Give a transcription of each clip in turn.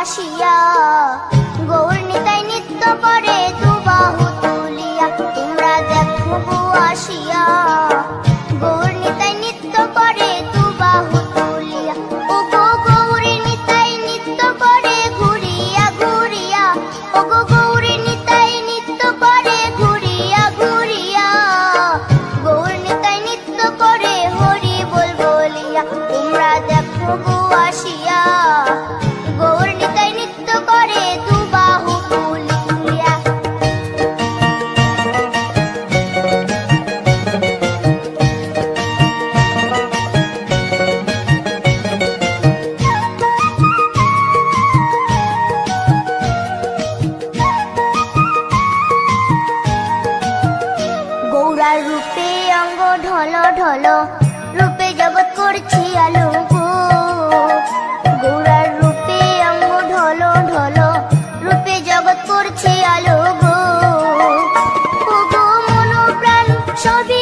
আসিয়া, গৌর নিতাই নৃত্য তুলিয়া, তোমরা দেখো আসিয়া। গৌর নিতাই নৃত্য তুলিয়া, ও গো গৌরী নিতাই নৃত্য ঘুরিয়া ঘুরিয়া। ও গো গৌরী নিতাই নৃত্য করে ঘুরিয়া ঘুরিয়া। গৌর নিতাই নৃত্য করে হরি বল বলিয়া, তোমরা দেখো ঢল রূপে জগৎ করছি আলো গোড়ার রূপে অঙ্গ ঢলো ঢলো, রূপে জগৎ করছি আলো গো। মনো প্রাণ সবই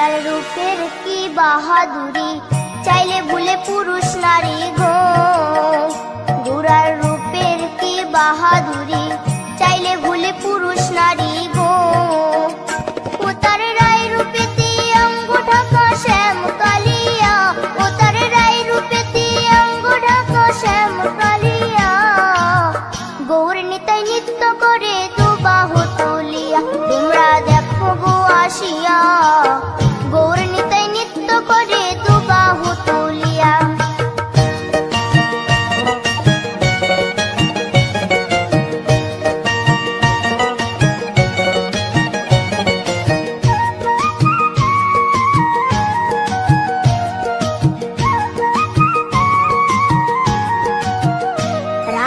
গৌরার রূপের কি বাহাদুরি, চাইলে ভুলে পুরুষ নারী গো। গৌরার রূপের কি বাহাদুরি, চাইলে ভুলে পুরুষ নারী গো। তার শ্যাম কালিয়া গৌর করে গো আসিয়া।